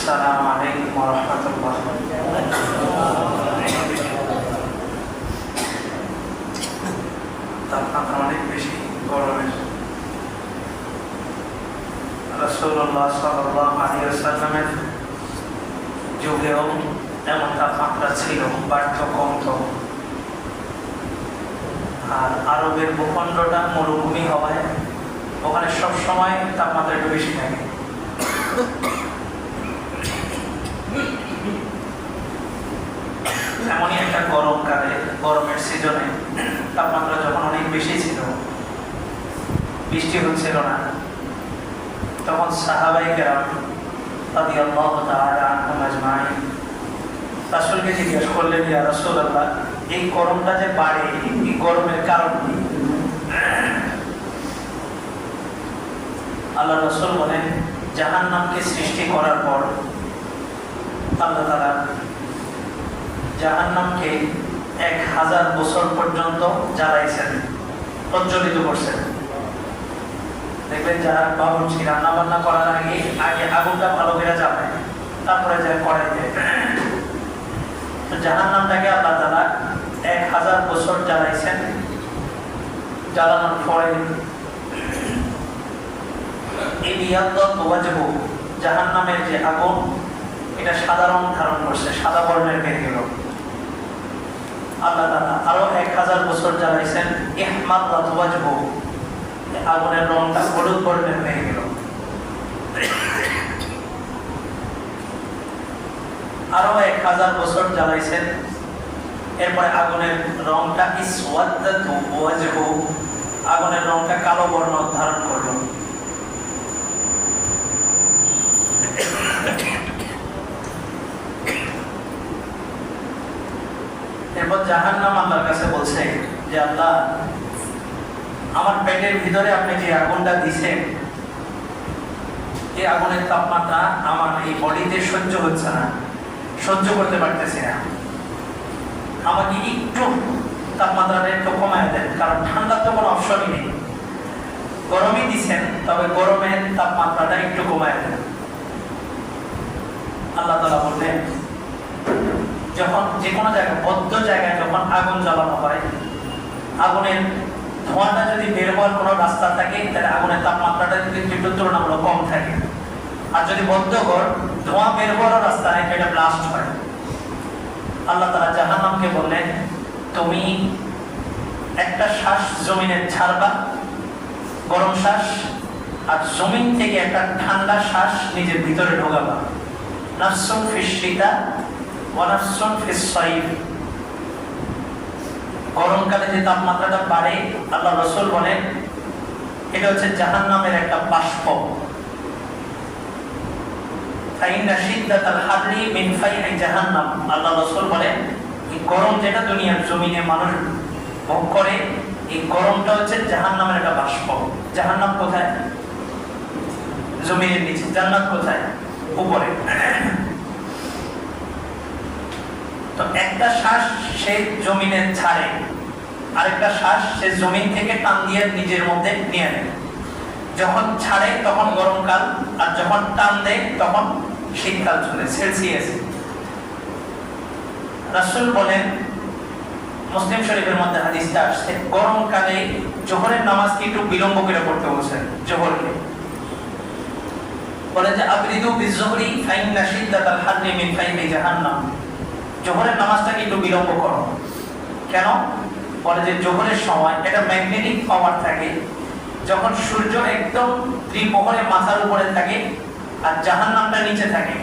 السلام عليكم ورحمة الله তাপমাত্রা অনেক বেশি গরমের রসুল্লাহ সাল্লাহ আলী সাল্লামের যুগেও এমন তাপমাত্রা ছিল বাড়ত কমত আর আরবের ভূখণ্ডটা মরুভূমি হওয়ায় ওখানে সব সময় তাপমাত্রা একটু বেশি থাকে এমনই একটা গরমকালে গরমের সিজনে তাপমাত্রা যখন অনেক বেশি ছিল, বৃষ্টি হচ্ছিল না। তখন সাহাবাই কেরাম তাদি আল্লাহ তাআলা আনহুম জিজ্ঞেস করলেন, ইয়া রাসূলুল্লাহ, এই গরমটা যে বাড়ে, এই গরমের কারণ কি? আল্লাহ রসুল বলেন, জাহান্নামকে সৃষ্টি করার পর আল্লাহ তাআলা জাহান্নামকে এক হাজার বছর পর্যন্ত জ্বালাইছেন, প্রজ্বলিত করছেন। দেখবেন যারা বাবুর্চি রান্না বান্না করার আগে আগে আগুনটা ভালো করে জ্বালায়, তারপরে যা দেয়। তো জাহান্নামটাকে আল্লাহ তাআলা এক হাজার বছর জ্বালাইছেন। জ্বালানোর পরে এই বিয়াদ্দত ওয়াজহু জাহান্নামের যে আগুন, এটা সাদা রং ধারণ করছে, সাদা বর্ণের গেল। আল্লাহ তাআলা আরও এক হাজার বছর জ্বালাইছেন, ইহমাদ আগুনের রংটা হলুদ বর্ণের হয়ে গেল। আরও এক হাজার বছর জ্বালাইছেন, এরপরে আগুনের রংটা আগুনের রংটা কালো বর্ণ ধারণ করল। এরপর জাহান্নাম আল্লাহর কাছে বলছে যে, আল্লাহ, আমার পেটের ভিতরে আপনি যে আগুনটা দিছেন, এই আগুনের তাপমাত্রা আমার এই বডিতে সহ্য হচ্ছে না, সহ্য করতে পারতেছি না। আমাকে একটু তাপমাত্রাটা একটু কমায় দেন, কারণ ঠান্ডার তো কোনো অপশনই নেই। গরমই দিছেন, তবে গরমের তাপমাত্রাটা একটু কমায় দেন। আল্লাহ তালা বললেন যখন যে কোনো জায়গায়, বদ্ধ জায়গায় যখন আগুন জ্বালানো হয়, আগুনের ধোঁয়াটা যদি বের হওয়ার কোনো রাস্তা থাকে, তাহলে আগুনের তাপমাত্রাটা একটু তুলনামূলক কম থাকে। আর যদি বদ্ধ ঘর, ধোঁয়া বের হওয়ার রাস্তা নেই এটা ব্লাস্ট হয়। আল্লাহ তারা জাহান্নামকে বললেন, তুমি একটা শ্বাস জমিনে ছাড়বা, গরম শ্বাস, আর জমিন থেকে একটা ঠান্ডা শ্বাস নিজের ভিতরে ঢোকাবা। নাফসুন ফিস গরমকালে যে তাপমাত্রাটা বাড়ে, আল্লাহ রসুল বলেন, এটা হচ্ছে জাহান্নামের একটা বাষ্প। গরম যেটা দুনিয়ার মানুষ ভোগ করে, এই গরমটা হচ্ছে জাহান্নামের একটা বাষ্প। জাহান্নাম কোথায়? জমিনের নিচে। জান্নাত কোথায়? উপরে। তো একটা শ্বাস সে জমিনে ছাড়ে, আরেকটা শ্বাস সে জমিন থেকে টান দিয়ে নিজের মধ্যে নিয়ে নেয়। যখন ছাড়ে তখন গরমকাল, আর যখন টান দেয় তখন শীতকাল চলে, সেলসিয়াস। রাসূল বলেন, মুসলিম শরীফের মধ্যে হাদিসটা আসছে, গরমকালে জোহরের নামাজকে একটু বিলম্ব করে পড়তে বলছেন? জোহরকে। বলে যে আবরিদু বিজহরি ফাইহি জাহান্নাম। জোহরের নামাজটাকে একটু বিলম্ব করো। কেন? বলে যে জোহরের সময় এটা ম্যাগনেটিক পাওয়ার থাকে, যখন সূর্য একদম ত্রিপহরে মাথার উপরে থাকে আর জাহান্নামটা নিচে থাকে।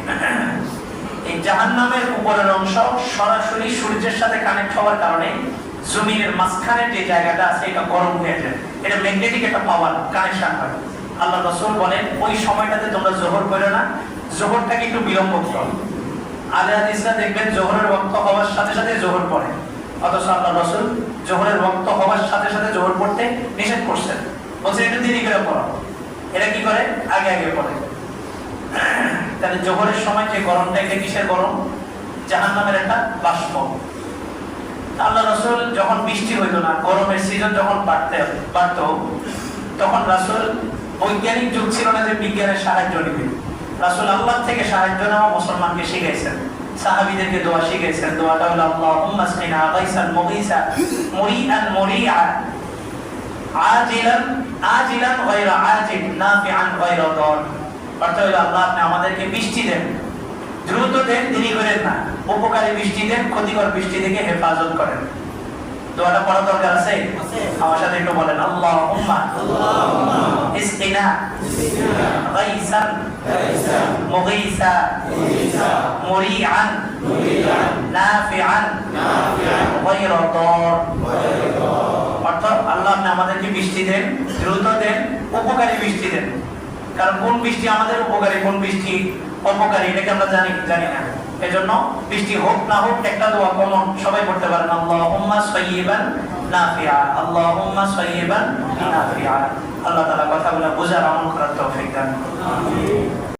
এই জাহান্নামের উপরের অংশ সরাসরি সূর্যের সাথে কানেক্ট হওয়ার কারণে জমিনের মাঝখানে যে জায়গাটা আছে, এটা গরম হয়ে যায়। এটা ম্যাগনেটিক একটা পাওয়ার কানেকশন হয়। আল্লাহ রসুল বলেন, ওই সময়টাতে তোমরা জোহর করো না। জোহরটাকে একটু বিলম্ব করো। আলে হাদিসরা দেখবেন, জোহরের রক্ত হওয়ার সাথে সাথে জোহর পড়ে। অথচ আল্লাহ রসুল জোহরের রক্ত হওয়ার সাথে সাথে জোহর পড়তে নিষেধ করছেন। বলছে একটু দেরি করে পড়ো এটা কি করে? আগে আগে পড়ে। তাহলে জোহরের সময় যে গরমটা, এটা কিসের গরম? জাহান নামের একটা বাষ্প। আল্লাহ রসুল যখন বৃষ্টি হইতো না, গরমের সিজন যখন বাড়তে, বাড়তো, তখন রাসুল বৈজ্ঞানিক যুগ ছিল না যে বিজ্ঞানের সাহায্য নিবে। রাসূল আল্লাহ থেকে সাহায্য নেওয়া মুসলমানকে শিখাইছেন। সাহাবীদেরকে দোয়া শিখাইছেন। দোয়াটা হলো আল্লাহুম্মা গাইসান মুগীসা মুরিআন মুরিআ আজিলান আজিলান গায়রা আজিল নাফিআন গায়রা দার। অর্থাৎ হলো আল্লাহ আপনি আমাদেরকে বৃষ্টি দেন। দ্রুত দেন দেরি করেন না। উপকারী বৃষ্টি দেন ক্ষতিকর বৃষ্টি থেকে হেফাজত করেন। দোয়াটা পড়া দরকার আছে? আমার সাথে একটু বলেন আল্লাহুম্মা গাইসান মুগীসা মুরিআন নাফিআন গায়রা দার অর্থাৎ আল্লাহ আমাদেরকে বৃষ্টি দেন, দ্রুত দেন, উপকারী বৃষ্টি দেন। কারণ কোন বৃষ্টি আমাদের উপকারী, কোন বৃষ্টি অপকারী এটাকে আমরা জানি জানি না। এজন্য বৃষ্টি হোক না হোক, একটা দোয়া কমন সবাই পড়তে পারেন, আল্লাহুম্মা সাইয়্যিবান নাফিআ আল্লাহুম্মা সাইয়্যিবান নাফিআ আল্লাহ তাআলা কথাগুলো বোঝার আমল করার তৌফিক দান করুন